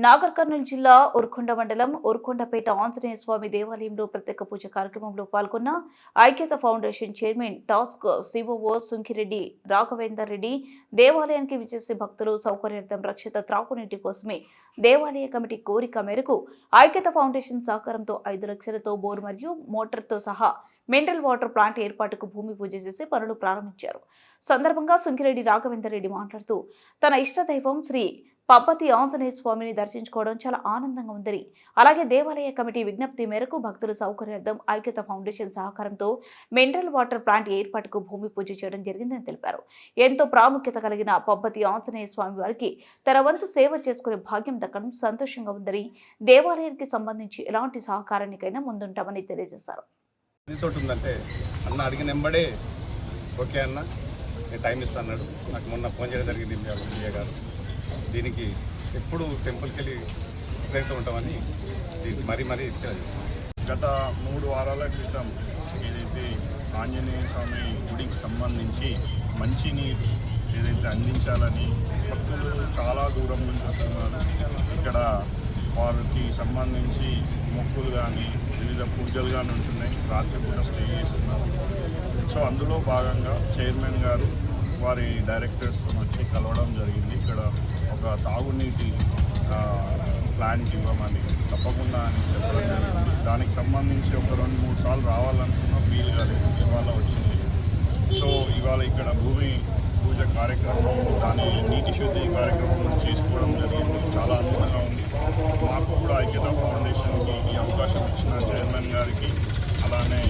నాగర్ కర్నూలు జిల్లా ఉర్కొండ మండలం ఉర్కొండపేట ఆంజనేయ స్వామి దేవాలయంలో ప్రత్యేక పూజ కార్యక్రమంలో పాల్గొన్న Aikyata foundation chairman TASK COO Sunkireddy Raghavender Reddy దేవాలయానికి విచ్చేసే భక్తులు సౌకర్యార్థం రక్షిత త్రాగునీటి కోసమే దేవాలయ కమిటీ కోరిక మేరకు ఐక్యత ఫౌండేషన్ సహకారంతో ఐదు లక్షలతో బోర్ మరియు మోటార్తో సహా మినరల్ వాటర్ ప్లాంట్ ఏర్పాటుకు భూమి పూజ చేసి పనులు ప్రారంభించారు. సందర్భంగా సుంకిరెడ్డి రాఘవేందర్ రెడ్డి మాట్లాడుతూ తన ఇష్టదైవం శ్రీ పబ్బతి ఆంజనేయ స్వామిని దర్శించుకోవడం చాలా ఆనందంగా ఉందని. అలాగే దేవాలయ కమిటీ విజ్ఞప్తి మేరకు భక్తుల సౌకర్యార్థం ఐక్యత ఫౌండేషన్ సహకారంతో మినరల్ వాటర్ ప్లాంట్ ఏర్పాటుకు భూమి పూజ చేయడం జరిగిందని తెలిపారు. ఎంతో ప్రాముఖ్యత కలిగిన పబ్బతి ఆంజనేయ స్వామి వారికి తన వంతు సేవ చేసుకునే భాగ్యం దక్కడం సంతోషంగా ఉందని దేవాలయానికి సంబంధించి ఎలాంటి సహకారానికైనా ముందుంటామని తెలియజేశారు. ఉందంటే అన్న అడిగిన వెంబడే ఓకే అన్న నేను టైం ఇస్తాను అన్నాడు. నాకు మొన్న ఫోన్ చేయడం జరిగింది మీ అయ్య గారు. దీనికి ఎప్పుడు టెంపుల్కి వెళ్ళి ఎప్పుడైతే ఉంటామని దీనికి మరీ మరీ తెలియజేస్తాను గత మూడు వారాల క్రితం ఏదైతే ఆంజనేయ స్వామి గుడికి సంబంధించి మంచినీరు ఏదైతే అందించాలని భక్తులు చాలా దూరం నుంచి వస్తున్నారు. ఇక్కడ వారికి సంబంధించి మొక్కులు కానీ వివిధ పూజలు కానీ ఉంటున్నాయి. రాత్రిపూట స్టే చేస్తున్నారు. సో అందులో భాగంగా చైర్మన్ గారు వారి డైరెక్టర్స్ వచ్చి కలవడం జరిగింది. ఒక తాగునీటి ప్లాంట్ ఇవ్వమని తప్పకుండా అని చెప్పడం దానికి సంబంధించి ఒక రెండు మూడు సార్లు రావాలనుకున్న వీలు కాలేదు ఇవాళ వచ్చింది. సో ఇవాళ ఇక్కడ భూమి పూజ కార్యక్రమం దాని నీటి శుద్ధి కార్యక్రమం చేసుకోవడం జరిగింది. చాలా అనుకూలంగా ఉంది. మాకు కూడా ఐక్యత ఫౌండేషన్కి ఈ అవకాశం ఇచ్చిన చైర్మన్ గారికి అలానే